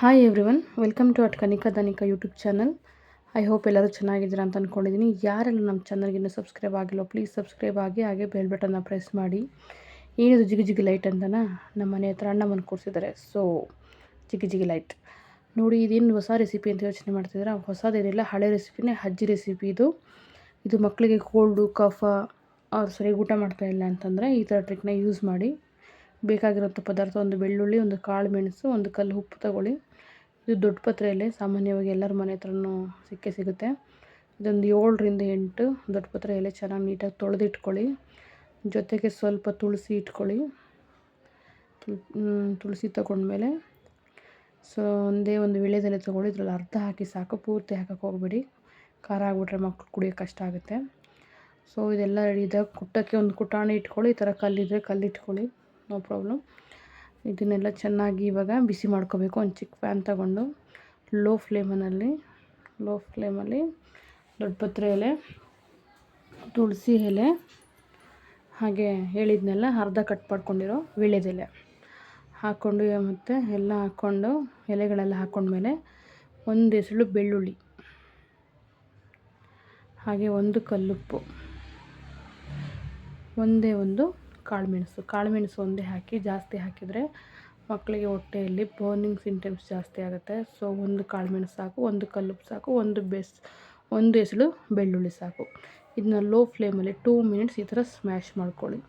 Hi everyone welcome to at Kanika Danika YouTube channel I hope ಎಲ್ಲರೂ ಚೆನ್ನಾಗಿದ್ದೀರಾ ಅಂತ ಅಂದ್ಕೊಂಡಿದ್ದೀನಿ ಯಾರೆಲ್ಲ ನಮ್ಮ ಚಾನಲ್ಗೆ ಇನ್ನೂ ಸಬ್ಸ್ಕ್ರೈಬ್ ಆಗಿಲ್ಲ ಪ್ಲೀಸ್ ಸಬ್ಸ್ಕ್ರೈಬ್ ಆಗಿ, ಹಾಗೆ ಬೆಲ್ ಬಟನ್ನ ಪ್ರೆಸ್ ಮಾಡಿ. ಏನಿದು ಜಿಗಿ ಜಿಗಿ ಲೈಟ್ ಅಂತನಾ? ನಮ್ಮ ಮನೆ ಹತ್ರ ಅಣ್ಣ ಬಂದು ಕೂರಿಸಿದ್ದಾರೆ ಸೊ ಜಿಗಿ ಜಿಗಿ ಲೈಟ್ ನೋಡಿ, ಇದೇನು ಹೊಸ ರೆಸಿಪಿ ಅಂತ ಯೋಚನೆ ಮಾಡ್ತಿದ್ದೀರಾ? ಹೊಸದೇನಿಲ್ಲ ಹಳೆ ರೆಸಿಪಿನೇ ಅಜ್ಜಿ ರೆಸಿಪಿ ಇದು. ಇದು ಮಕ್ಕಳಿಗೆ ಕೋಲ್ಡು ಕಫ ಅವ್ರು ಸರಿಯಾಗಿ ಊಟ ಮಾಡ್ತಾಯಿಲ್ಲ ಅಂತಂದರೆ ಈ ಥರ ಟ್ರಿಕ್ನ ಯೂಸ್ ಮಾಡಿ. ಬೇಕಾಗಿರೋಂಥ ಪದಾರ್ಥ, ಒಂದು ಬೆಳ್ಳುಳ್ಳಿ, ಒಂದು ಕಾಳು ಮೆಣಸು, ಒಂದು ಕಲ್ಲು ಉಪ್ಪು ತಗೊಳ್ಳಿ. ಇದು ದೊಡ್ಡ ಪತ್ರೆಯಲ್ಲೇ ಸಾಮಾನ್ಯವಾಗಿ ಎಲ್ಲರ ಮನೆ ಹತ್ರನೂ ಸಿಕ್ಕೇ ಸಿಗುತ್ತೆ. ಇದೊಂದು ಏಳರಿಂದ ಎಂಟು ದೊಡ್ಡ ಪತ್ರೆ ಎಲೆ ಚೆನ್ನಾಗಿ ನೀಟಾಗಿ ತೊಳೆದಿಟ್ಕೊಳ್ಳಿ. ಜೊತೆಗೆ ಸ್ವಲ್ಪ ತುಳಸಿ ಇಟ್ಕೊಳ್ಳಿ. ತುಳಸಿ ತಗೊಂಡ್ಮೇಲೆ ಸೊ, ಒಂದೇ ಒಂದು ವಿಳೆದೆಲೆ ತೊಗೊಳ್ಳಿ. ಇದ್ರಲ್ಲಿ ಅರ್ಧ ಹಾಕಿ ಸಾಕು, ಪೂರ್ತಿ ಹಾಕೋಕೆ ಹೋಗ್ಬೇಡಿ. ಖಾರ ಆಗಿಬಿಟ್ರೆ ಮಕ್ಕಳು ಕುಡಿಯೋಕ್ಕೆ ಕಷ್ಟ ಆಗುತ್ತೆ. ಸೊ, ಇದೆಲ್ಲ ರೆಡಿ ಇದೆ ಕುಟ್ಟಕ್ಕೆ ಒಂದು ಕುಟಾಣಿ ಇಟ್ಕೊಳ್ಳಿ. ಈ ಥರ ಕಲ್ಲಿದ್ದರೆ ಕಲ್ಲಿಟ್ಕೊಳ್ಳಿ. No problem. ಇದನ್ನೆಲ್ಲ ಚೆನ್ನಾಗಿ ಇವಾಗ ಬಿಸಿ ಮಾಡ್ಕೋಬೇಕು. ಒಂದು ಚಿಕ್ಕ ಪ್ಯಾನ್ ತಗೊಂಡು ಲೋ ಫ್ಲೇಮನಲ್ಲಿ ಲೋ ಫ್ಲೇಮಲ್ಲಿ ದೊಡ್ಡ ಪತ್ರೆ ಎಲೆ, ತುಳಸಿ ಎಲೆ, ಹಾಗೆ ಹೇಳಿದ್ನೆಲ್ಲ ಅರ್ಧ ಕಟ್ ಮಾಡ್ಕೊಂಡಿರೋ ವೀಳ್ಯದೆಲೆ ಹಾಕ್ಕೊಂಡು ಮತ್ತು ಎಲ್ಲ ಹಾಕ್ಕೊಂಡು ಎಲೆಗಳೆಲ್ಲ ಹಾಕ್ಕೊಂಡ್ಮೇಲೆ ಒಂದು ಎಸಳು ಬೆಳ್ಳುಳ್ಳಿ. ಹಾಗೆ ಒಂದು ಕಲ್ಲುಪ್ಪು. ಒಂದೇ ಒಂದು ಕಾಳುಮೆಣಸು ಕಾಳುಮೆಣಸು ಒಂದೇ ಹಾಕಿ ಜಾಸ್ತಿ ಹಾಕಿದರೆ ಮಕ್ಕಳಿಗೆ ಹೊಟ್ಟೆಯಲ್ಲಿ ಬರ್ನಿಂಗ್ ಸಿಂಟಮ್ಸ್ ಜಾಸ್ತಿ ಆಗುತ್ತೆ. ಸೊ ಒಂದು ಕಾಳುಮೆಣಸು ಸಾಕು, ಒಂದು ಕಲ್ಲುಪ್ಪು ಸಾಕು, ಒಂದು ಬೆಸ್, ಒಂದು ಎಸಳು ಬೆಳ್ಳುಳ್ಳಿ ಸಾಕು. ಇದನ್ನ ಲೋ ಫ್ಲೇಮಲ್ಲಿ ಟೂ ಮಿನಿಟ್ಸ್ ಈ ಥರ ಸ್ಮ್ಯಾಶ್ ಮಾಡ್ಕೊಳ್ಳಿ.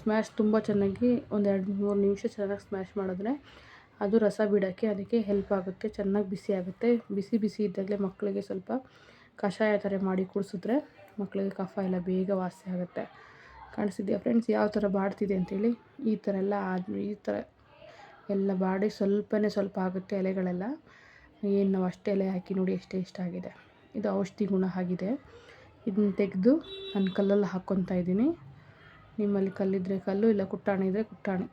ಸ್ಮ್ಯಾಶ್ ತುಂಬ ಚೆನ್ನಾಗಿ ಒಂದು ಎರಡು ಮೂರು ನಿಮಿಷ ಚೆನ್ನಾಗಿ ಸ್ಮ್ಯಾಶ್ ಮಾಡಿದ್ರೆ ಅದು ರಸ ಬಿಡೋಕ್ಕೆ ಅದಕ್ಕೆ ಹೆಲ್ಪ್ ಆಗುತ್ತೆ, ಚೆನ್ನಾಗಿ ಬಿಸಿ ಆಗುತ್ತೆ. ಬಿಸಿ ಬಿಸಿ ಇದ್ದಾಗಲೇ ಮಕ್ಕಳಿಗೆ ಸ್ವಲ್ಪ ಕಷಾಯ ಥರ ಮಾಡಿ ಕುಡಿಸಿದ್ರೆ ಮಕ್ಕಳಿಗೆ ಕಫ ಎಲ್ಲ ಬೇಗ ವಾಸಿ ಆಗುತ್ತೆ. ಕಾಣಿಸಿದ್ಯಾ ಫ್ರೆಂಡ್ಸ್ ಯಾವ ಥರ ಬಾಡ್ತಿದೆ ಅಂತೇಳಿ ಈ ಥರ ಎಲ್ಲ ಆದ್ಮೇಲೆ ಈ ಥರ ಎಲ್ಲ ಬಾಡಿ ಸ್ವಲ್ಪನೇ ಸ್ವಲ್ಪ ಆಗುತ್ತೆ ಎಲೆಗಳೆಲ್ಲ. ಏನು ನಾವು ಅಷ್ಟೇ ಎಲೆ ಹಾಕಿ ನೋಡಿ ಎಷ್ಟೇ ಇಷ್ಟ ಆಗಿದೆ. ಇದು ಔಷಧಿ ಗುಣ ಆಗಿದೆ. ಇದನ್ನ ತೆಗೆದು ನಾನು ಕಲ್ಲಲ್ಲಿ ಹಾಕ್ಕೊತಾ ಇದ್ದೀನಿ. ನಿಮ್ಮಲ್ಲಿ ಕಲ್ಲಿದ್ದರೆ ಕಲ್ಲು, ಇಲ್ಲ ಕುಟ್ಟಾಣಿ ಇದ್ದರೆ ಕುಟ್ಟಾಣಿ.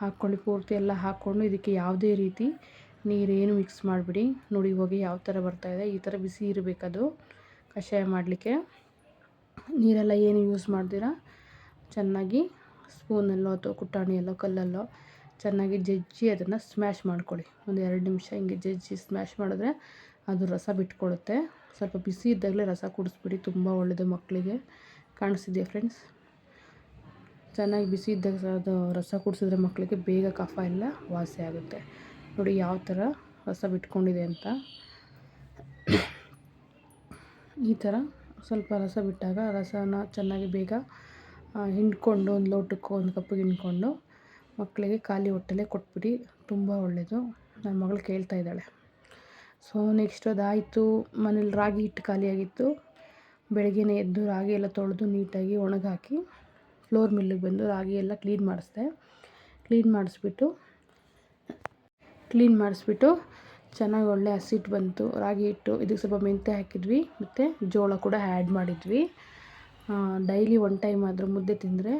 ಹಾಕ್ಕೊಂಡು ಪೂರ್ತಿ ಎಲ್ಲ ಹಾಕ್ಕೊಂಡು ಇದಕ್ಕೆ ಯಾವುದೇ ರೀತಿ ನೀರೇನು ಮಿಕ್ಸ್ ಮಾಡಿಬಿಡಿ. ನೋಡಿ ಹೋಗಿ ಯಾವ ಥರ ಬರ್ತಾಯಿದೆ ಈ ಥರ ಬಿಸಿ ಇರಬೇಕದು. ಕಷಾಯ ಮಾಡಲಿಕ್ಕೆ. ನೀರೆಲ್ಲ ಏನು ಯೂಸ್ ಮಾಡ್ದಿರ ಚೆನ್ನಾಗಿ ಸ್ಪೂನಲ್ಲೋ ಅಥವಾ ಕುಟಾಣಿಯಲ್ಲೋ ಕಲ್ಲಲ್ಲೋ ಚೆನ್ನಾಗಿ ಜಜ್ಜಿ ಅದನ್ನು ಸ್ಮ್ಯಾಶ್ ಮಾಡ್ಕೊಳ್ಳಿ. ಒಂದು ಎರಡು ನಿಮಿಷ ಹಿಂಗೆ ಜಜ್ಜಿ ಸ್ಮ್ಯಾಶ್ ಮಾಡಿದ್ರೆ ಅದು ರಸ ಬಿಟ್ಕೊಳ್ಳುತ್ತೆ ಸ್ವಲ್ಪ ಬಿಸಿ ಇದ್ದಾಗಲೇ ರಸ ಕುಡಿಸ್ಬಿಡಿ, ತುಂಬ ಒಳ್ಳೆಯದು ಮಕ್ಕಳಿಗೆ. ಕಾಣಿಸ್ತಿದೆಯಾ ಫ್ರೆಂಡ್ಸ್ ಚೆನ್ನಾಗಿ ಬಿಸಿ ಇದ್ದಾಗ ಅದು ರಸ ಕುಡಿಸಿದ್ರೆ ಮಕ್ಕಳಿಗೆ ಬೇಗ ಕಫ ಎಲ್ಲ ವಾಸಿ ಆಗುತ್ತೆ. ನೋಡಿ ಯಾವ ಥರ ರಸ ಬಿಟ್ಕೊಂಡಿದೆ ಅಂತ. ಈ ಥರ ಸ್ವಲ್ಪ ರಸ ಬಿಟ್ಟಾಗ ರಸನ ಚೆನ್ನಾಗಿ ಬೇಗ ಹಿಂಡ್ಕೊಂಡು ಒಂದು ಲೋಟಕ್ಕೆ ಒಂದು ಕಪ್ಪಿಗೆ ಹಿಂಡ್ಕೊಂಡು ಮಕ್ಕಳಿಗೆ ಖಾಲಿ ಹೊಟ್ಟೆಲೇ ಕೊಟ್ಬಿಡಿ, ತುಂಬ ಒಳ್ಳೆಯದು ನನ್ನ ಮಗಳು ಕೇಳ್ತಾ ಇದ್ದಾಳೆ. ಸೊ ನೆಕ್ಸ್ಟ್ ಅದಾಯಿತು. ಮನೇಲಿ ರಾಗಿ ಹಿಟ್ಟು ಖಾಲಿಯಾಗಿತ್ತು ಬೆಳಗ್ಗೆನೇ ಎದ್ದು ರಾಗಿ ಎಲ್ಲ ತೊಳೆದು ನೀಟಾಗಿ ಒಣಗಾಕಿ ಫ್ಲೋರ್ ಮಿಲ್ಲಿಗೆ ಬಂದು ರಾಗಿ ಎಲ್ಲ ಕ್ಲೀನ್ ಮಾಡಿಸ್ದೆ. ಕ್ಲೀನ್ ಮಾಡಿಸ್ಬಿಟ್ಟು ಕ್ಲೀನ್ ಮಾಡಿಸ್ಬಿಟ್ಟು ಚೆನ್ನಾಗಿ ಒಳ್ಳೆ ಹಸಿಟ್ಟು ಬಂತು. ರಾಗಿ ಹಿಟ್ಟು, ಇದಕ್ಕೆ ಸ್ವಲ್ಪ ಮೆಂತ್ಯ ಹಾಕಿದ್ವಿ. ಮತ್ತು ಜೋಳ ಕೂಡ ಆ್ಯಡ್ ಮಾಡಿದ್ವಿ. ಡೈಲಿ ಒನ್ ಟೈಮ್ ಆದರೂ ಮುದ್ದೆ ತಿಂದರೆ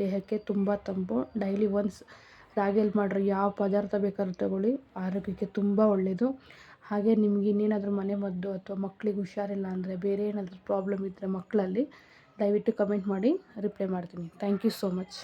ದೇಹಕ್ಕೆ ತುಂಬ ತಂಪು. ಡೈಲಿ ಒನ್ಸ್ ರಾಗಿಯಲ್ಲಿ ಮಾಡಿರೋ ಯಾವ ಪದಾರ್ಥ ಬೇಕಾದ್ರೂ ತಗೊಳ್ಳಿ. ಆರೋಗ್ಯಕ್ಕೆ ತುಂಬ ಒಳ್ಳೆಯದು ಹಾಗೆ ನಿಮ್ಗೆ ಇನ್ನೇನಾದರೂ ಮನೆ ಮದ್ದು ಅಥವಾ ಮಕ್ಳಿಗೆ ಹುಷಾರಿಲ್ಲ ಅಂದರೆ ಬೇರೆ ಏನಾದರೂ ಪ್ರಾಬ್ಲಮ್ ಇದ್ದರೆ ಮಕ್ಕಳಲ್ಲಿ ದಯವಿಟ್ಟು ಕಮೆಂಟ್ ಮಾಡಿ ರಿಪ್ಲೈ ಮಾಡ್ತೀನಿ. Thank you so much